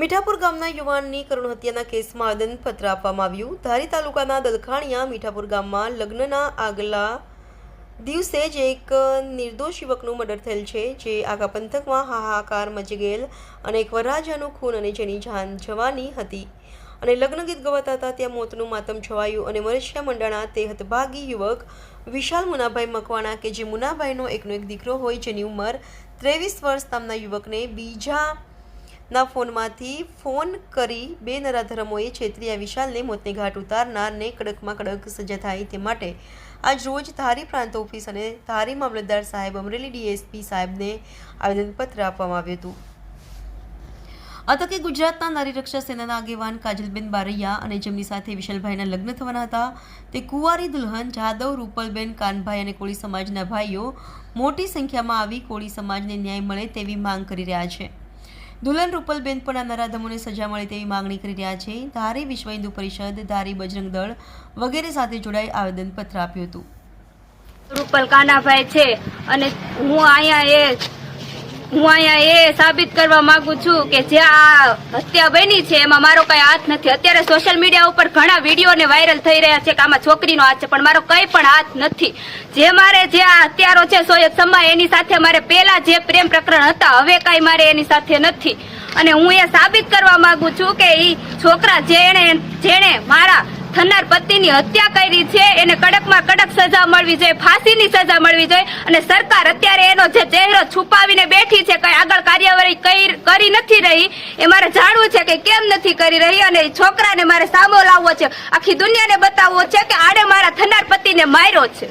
મીઠાપુર ગામના યુવાનની કરુણ હત્યાના કેસમાં આવેદનપત્ર આપવામાં આવ્યું. ધારી તાલુકાના દલખાણિયા મીઠાપુર ગામમાં લગ્નના આગલા દિવસે જ એક નિર્દોષ યુવકનું મર્ડર થયેલ છે, જે આખા પંથકમાં હાહાકાર મચી ગયેલ અને એક વરરાજાનું ખૂન અને જેની જાન જવાની હતી. અને લગ્ન ગીત ગવાતા હતા, ત્યાં મોતનું માતમ છવાયું અને મરશિયા મંડાણા તે હતભાગી યુવક વિશાલ મુનાભાઈ મકવાણા કે જે મુનાભાઈનો એકનો એક દીકરો હોય જેની ઉંમર ત્રેવીસ વર્ષ નામના યુવકને બીજા ના ફોનમાંથી ફોન કરી બે નરાધર્મોએ છેતરી આ વિશાલને મોતને ઘાટ ઉતારનારને કડકમાં કડક સજા થાય તે માટે આજ રોજ ધારી પ્રાંત ઓફિસ અને ધારી મામલતદાર સાહેબ અમરેલી ડીએસપી સાહેબને આવેદનપત્ર આપવામાં આવ્યું હતું. આ ગુજરાતના નારી રક્ષા સેનાના આગેવાન કાજલબેન બારૈયા અને જેમની સાથે વિશાલભાઈના લગ્ન થવાના હતા, તે કુંવારી દુલ્હન, જાદવ, રૂપલબેન, કાનભાઈ અને કોળી સમાજના ભાઈઓ મોટી સંખ્યામાં આવી કોળી સમાજને ન્યાય મળે તેવી માંગ કરી રહ્યા છે. દુલ્હન રૂપલબેન પણ આ નરાધમોને સજા મળે તેવી માંગણી કરી રહ્યા છે. ધારી વિશ્વ હિન્દુ પરિષદ, ધારી બજરંગ દળ વગેરે સાથે જોડાઈ આવેદનપત્ર આપ્યું હતું. રૂપલ કાનાભાઈ છે અને હું અહીંયા એ હું અહીંયા એ સાબિત કરવા માંગુ છું કે જે આ હત્યા બની છે, એમાં મારો કઈ હાથ નથી. અત્યારે સોશિયલ મીડિયા ઉપર ઘણા વીડિયો ને વાયરલ થઈ રહ્યા છે કે આમાં છોકરીનો હાથ છે, પણ મારો કઈ પણ હાથ નથી. જે મારે જે આ હત્યારો છે સોયદ સમા એની સાથે મારે પેલા જે પ્રેમ પ્રકરણ હતા, હવે કઈ મારે એની સાથે નથી. અને હું એ સાબિત કરવા માંગુ છું કે એ છોકરા જેણે જેણે મારા થનાર પતિની હત્યા કરી છે. એને કડકમાં કડક સજા મળવી જોઈએ, ફાંસીની સજા મળવી જોઈએ અને સરકાર અત્યારે એનો જે ચહેરો છુપાવીને બેઠી છે, કઈ આગળ કાર્યવાહી કરી નથી રહી, એ મારે જાણવું છે કે કેમ નથી કરી રહી અને છોકરાને મારે સામો લાવવો છે. આખી દુનિયાને બતાવવો છે કે આડે મારા થનાર પતિને માર્યો છે.